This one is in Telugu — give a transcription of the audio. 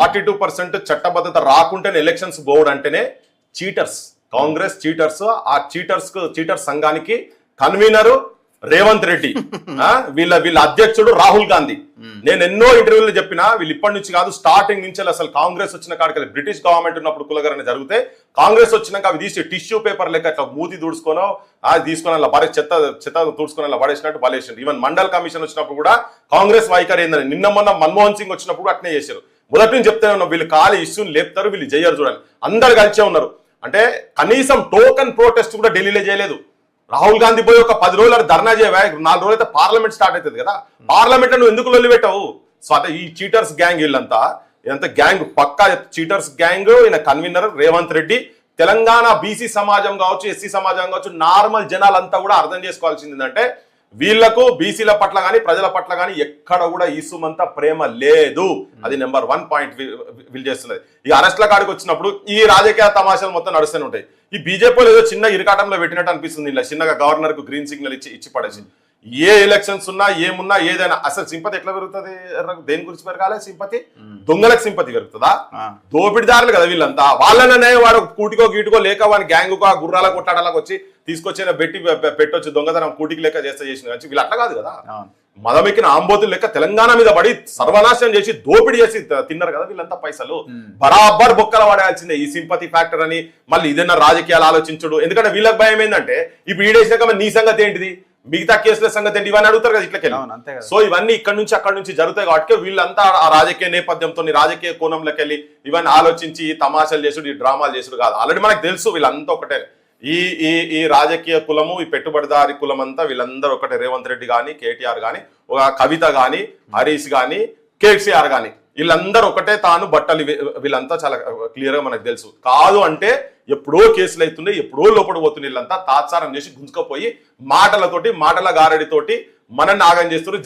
ఫార్టీ టూ పర్సెంట్ చట్టబద్ధత రాకుంటేనే ఎలక్షన్స్ బోర్డు అంటేనే చీటర్స్ కాంగ్రెస్ చీటర్స్ ఆ చీటర్స్ చీటర్స్ సంఘానికి కన్వీనర్ రేవంత్ రెడ్డి. వీళ్ళ వీళ్ళ అధ్యక్షుడు రాహుల్ గాంధీ. నేను ఎన్నో ఇంటర్వ్యూలు చెప్పినా వీళ్ళు ఇప్పటి నుంచి కాదు స్టార్టింగ్ నుంచి అసలు కాంగ్రెస్ వచ్చిన కాడికి బ్రిటిష్ గవర్నమెంట్ ఉన్నప్పుడు కులగరణ జరిగితే కాంగ్రెస్ వచ్చినాక అవి తీసి టిష్యూ పేపర్ లెక్క అట్లా మూతి దూడ్చుకోనో అది తీసుకొని అలా పడే చెత్త చెత్త తుడుచుకొని అలా పడేసినట్టు పడేసిండు ఈవెన్ మండల్ కమిషన్ వచ్చినప్పుడు కూడా కాంగ్రెస్ వైఖరి ఏందని నిన్న మొన్న మన్మోహన్ సింగ్ వచ్చినప్పుడు అట్నే చేశారు. మొదటి నుంచి చెప్తే ఉన్నాం వీళ్ళు ఖాళీ ఇష్యూని లేపుతారు వీళ్ళు చేయరు చూడాలి అందరు కలిసే ఉన్నారు. అంటే కనీసం టోకన్ ప్రొటెస్ట్ కూడా ఢిల్లీలో చేయలేదు. రాహుల్ గాంధీ పోయి ఒక పది రోజులు ధర్నా చేయవా నాలుగు రోజులు అయితే పార్లమెంట్ స్టార్ట్ అవుతుంది కదా. పార్లమెంట్ నువ్వు ఎందుకు లొల్లి పెట్టావు? ఈ చీటర్స్ గ్యాంగ్ వీళ్ళంతా ఇదంతా గ్యాంగ్ పక్కా చీటర్స్ గ్యాంగ్ ఈయన కన్వీనర్ రేవంత్ రెడ్డి తెలంగాణ బీసీ సమాజం కావచ్చు ఎస్సీ సమాజం కావచ్చు నార్మల్ జనాలంతా కూడా అర్థం చేసుకోవాల్సింది ఏంటంటే వీళ్ళకు బీసీల పట్ల కానీ ప్రజల పట్ల కానీ ఎక్కడ కూడా ఈసుమంత ప్రేమ లేదు. అది నెంబర్ వన్ పాయింట్ వీళ్ళు చేస్తున్నది. ఈ అరెస్ట్ల కాడికి వచ్చినప్పుడు ఈ రాజకీయ తమాషాలు మొత్తం నడుస్తూనే ఉంటాయి. ఈ బీజేపీలో ఏదో చిన్న ఇరకాటంలో పెట్టినట్టు అనిపిస్తుంది ఇలా చిన్నగా గవర్నర్కు గ్రీన్ సిగ్నల్ ఇచ్చి ఇచ్చి పడేసి. ఏ ఎలక్షన్స్ ఉన్నా ఏమున్నా ఏదైనా అసలు సింపతి ఎట్లా పెరుగుతుంది? దేని గురించి పెరగాలి సింపతి? దొంగలకు సింపతి పెరుగుతుందా. దోపిడిదారులు కదా వీళ్ళంతా. వాళ్ళనే వాడు కూటికో గీటుకో లేక వాని గ్యాంగుకో ఆ గుర్రాల కొట్టాడలకు వచ్చి తీసుకొచ్చిన పెట్టి పెట్టొచ్చు దొంగతనం కూటికి లెక్క చేస్తే చేసిన కానీ వీళ్ళు అట్లా కాదు కదా. మదమెక్కిన ఆంబోతులు లెక్క తెలంగాణ మీద పడి సర్వనాశనం చేసి దోపిడీ చేసి తిన్నారు కదా వీళ్ళంతా పైసలు. బరాబర్ బొక్కల పడాల్సిందే ఈ సింపతి ఫ్యాక్టర్ అని. మళ్ళీ ఇదన్నా రాజకీయాలు ఆలోచించుడు. ఎందుకంటే వీళ్ళకి భయం ఏంటంటే ఇప్పుడు ఈడేసినాక మరి నీ సంగతి ఏంటిది? మిగతా కేసుల సంగతి ఏంటి? ఇవన్నీ అడుగుతారు కదా ఇట్లకెళ్ళి. సో ఇవన్నీ ఇక్కడ నుంచి అక్కడ నుంచి జరుగుతాయి కాబట్టి వీళ్ళంతా ఆ రాజకీయ నేపథ్యంతో రాజకీయ కోణంలోకి వెళ్ళి ఇవన్నీ ఆలోచించి తమాషాలు చేసుడు ఈ డ్రామాలు చేసుడు కాదు. ఆల్రెడీ మనకు తెలుసు వీళ్ళంతా ఒకటే. ఈ ఈ ఈ రాజకీయ కులము ఈ పెట్టుబడిదారి కులం అంతా వీళ్ళందరూ ఒకటే రేవంత్ రెడ్డి కానీ కేటీఆర్ కానీ ఒక కవిత కానీ హరీష్ కానీ కేసీఆర్ కానీ వీళ్ళందరూ ఒకటే తాను బట్టలు వీళ్ళంతా చాలా క్లియర్గా మనకు తెలుసు. కాదు అంటే ఎప్పుడో కేసులు అవుతుండే ఎప్పుడో లోపల పోతుంది వీళ్ళంతా తాత్సారం చేసి గుంజుకపోయి మాటలతోటి మాటల గారడితోటి మనల్ని ఆగం చేస్తారు